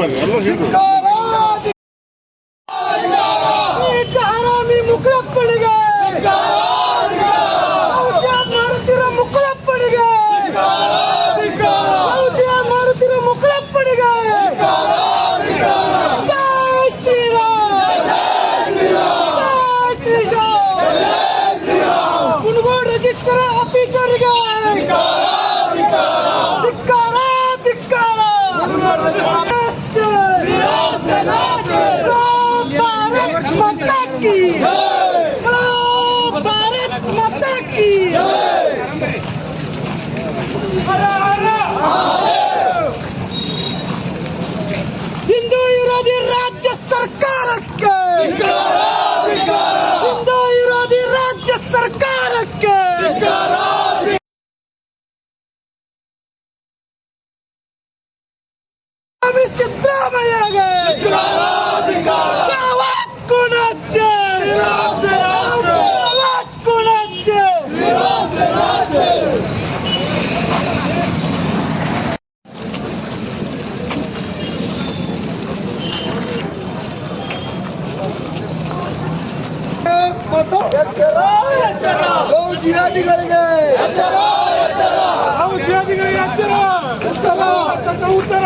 本人，ಹಿಂದೂ ವಿರೋಧಿ ರಾಜ್ಯ ಸರ್ಕಾರಕ್ಕೆ ಹಿಂದೂ ವಿರೋಧಿ ರಾಜ್ಯ ಸರ್ಕಾರಕ್ಕೆ ಸ್ವಾಮಿ ಸಿದ್ದರಾಮಯ್ಯಗೆ ಆವಾಜ್ ಕೊಡಚ್ಚೆ ಆವಾಜ್ ಕೊಡಚ್ಚೆ ನಾವು ಜಿಹಾದಿಗಳಿಗೆ ನಾವು ಜಿಹಾದಿಗಳಿಗೆ ಎಚ್ಚರ ಎಚ್ಚರ ಉತ್ತರ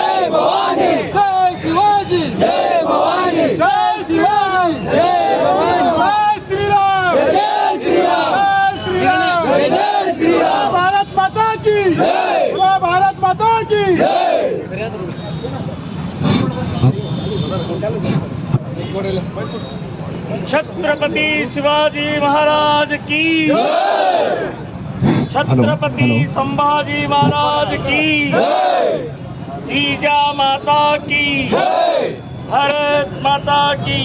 छत्रपति शिवाजी महाराज की छत्रपति संभाजी महाराज की जीजा माता की भारत माता की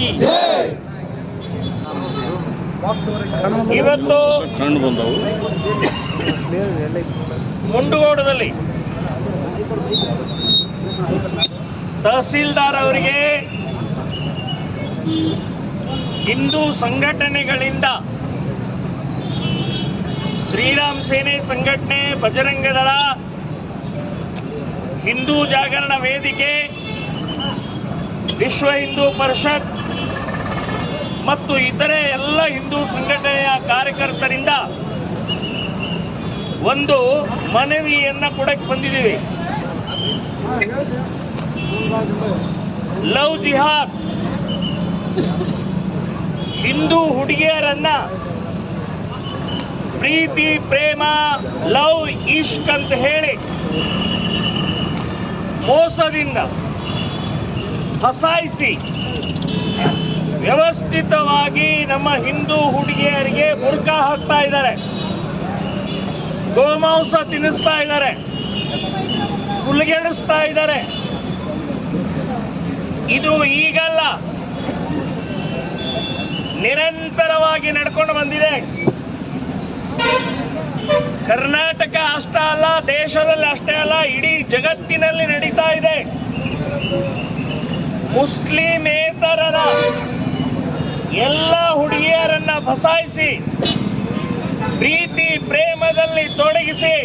ಇವತ್ತು ಕಂಡು ಬಂದವು ಮುಂಡಗೋಡದಲ್ಲಿ ತಹಸೀಲ್ದಾರ್ ಅವರಿಗೆ ಹಿಂದೂ ಸಂಘಟನೆಗಳಿಂದ ಶ್ರೀರಾಮ್ ಸೇನೆ ಸಂಘಟನೆ ಬಜರಂಗ ದಳ, ಹಿಂದೂ ಜಾಗರಣ ವೇದಿಕೆ, ವಿಶ್ವ ಹಿಂದೂ ಪರಿಷತ್ ಮತ್ತು ಇತರೆ ಎಲ್ಲ ಹಿಂದೂ ಸಂಘಟನೆಯ ಕಾರ್ಯಕರ್ತರಿಂದ ಒಂದು ಮನವಿಯನ್ನ ಕೊಡಕ್ಕೆ ಬಂದಿದ್ದೀವಿ. ಲವ್ ಜಿಹಾದ್. ಹಿಂದೂ ಹುಡುಗಿಯರನ್ನ ಪ್ರೀತಿ, ಪ್ರೇಮ, ಲವ್ ಇಷ್ಕ್ ಅಂತ ಹೇಳಿ ಮೋಸದಿಂದ ಹಸಾಯಿಸಿ ವ್ಯವಸ್ಥಿತವಾಗಿ ನಮ್ಮ ಹಿಂದೂ ಹುಡುಗಿಯರಿಗೆ ಬುರ್ಕ ಹಾಕ್ತಾ ಇದ್ದಾರೆ. ಗೋಮಾಂಸ ತಿನ್ನಿಸ್ತಾ ಇದ್ದಾರೆ. ಹುಲ್ಗೆಡಿಸ್ತಾ ಇದ್ದಾರೆ. ಇದು ಈಗಲ್ಲ. ನಿರಂತರವಾಗಿ ನಡ್ಕೊಂಡು ಬಂದಿದೆ. ಕರ್ನಾಟಕ ಅಷ್ಟೇ ಅಲ್ಲ, ದೇಶದಲ್ಲಿ ಅಷ್ಟೇ ಅಲ್ಲ, ಇಡೀ ಜಗತ್ತಿನಲ್ಲಿ ನಡೀತಾ ಇದೆ. ಮುಸ್ಲಿಮೇತರರ ಎಲ್ಲ ಹುಡುಗಿಯರನ್ನ ಫಸಾಯಿಸಿ, ಪ್ರೀತಿ ಪ್ರೇಮದಲ್ಲಿ ತೊಡಗಿಸಿ,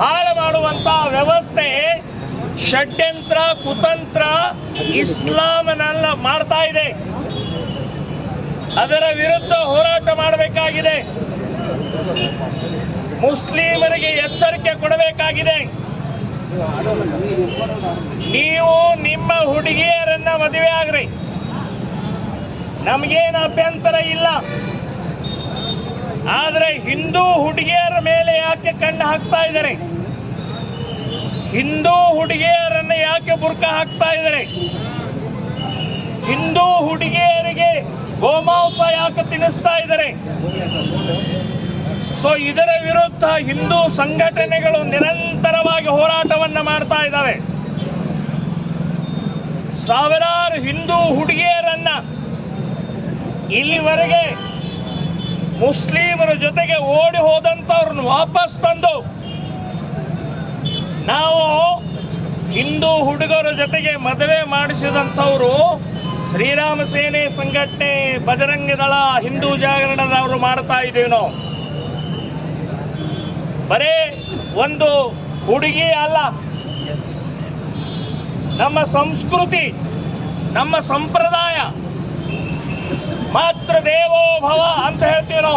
ಹಾಳು ಮಾಡುವಂತ ವ್ಯವಸ್ಥೆ ಷಡ್ಯಂತ್ರ, ಕುತಂತ್ರ ಇಸ್ಲಾಂನಲ್ಲ ಮಾಡ್ತಾ ಇದೆ. ಅದರ ವಿರುದ್ಧ ಹೋರಾಟ ಮಾಡಬೇಕಾಗಿದೆ. ಮುಸ್ಲಿಮರಿಗೆ ಎಚ್ಚರಿಕೆ ಕೊಡಬೇಕಾಗಿದೆ. ನೀವು ನಿಮ್ಮ ಹುಡುಗಿಯರನ್ನ ಮದುವೆ ಆಗ್ರಿ. ನಮಗೇನು ಅಭ್ಯಂತರ ಇಲ್ಲ. ಆದರೆ ಹಿಂದೂ ಹುಡುಗಿಯರ ಮೇಲೆ ಯಾಕೆ ಕಣ್ಣು ಹಾಕ್ತಾ ಇದ್ದಾರೆ? ಹಿಂದೂ ಹುಡುಗಿಯರನ್ನ ಯಾಕೆ ಬುರ್ಕ ಹಾಕ್ತಾ ಇದ್ದಾರೆ? ಹಿಂದೂ ಹುಡುಗಿಯರಿಗೆ ಗೋಮಾಂಸ ಯಾಕೆ ತಿನ್ನಿಸ್ತಾ ಇದ್ದಾರೆ. ಸೊ ಇದರ ವಿರುದ್ಧ ಹಿಂದೂ ಸಂಘಟನೆಗಳು ನಿರಂತರವಾಗಿ ಹೋರಾಟವನ್ನು ಮಾಡ್ತಾ ಇದ್ದಾವೆ. ಸಾವಿರಾರು ಹಿಂದೂ ಹುಡುಗಿಯರನ್ನ ಇಲ್ಲಿವರೆಗೆ ಮುಸ್ಲಿಮರ ಜೊತೆಗೆ ಓಡಿ ಹೋದಂಥವ್ರನ್ನ ವಾಪಸ್ ತಂದು ನಾವು ಹಿಂದೂ ಹುಡುಗರ ಜೊತೆಗೆ ಮದುವೆ ಮಾಡಿಸಿದಂಥವ್ರು ಶ್ರೀರಾಮ ಸೇನೆ ಸಂಘಟನೆ ಬಜರಂಗ ದಳ ಹಿಂದೂ ಜಾಗರಣದವರು ಮಾಡ್ತಾ ಇದ್ದೀವಿ ನಾವು ಬರೇ ಒಂದು ಹುಡುಗಿ ಅಲ್ಲ. ನಮ್ಮ ಸಂಸ್ಕೃತಿ, ನಮ್ಮ ಸಂಪ್ರದಾಯ ಮಾತ್ರ ದೇವೋಭವ ಅಂತ ಹೇಳ್ತೀನೋ.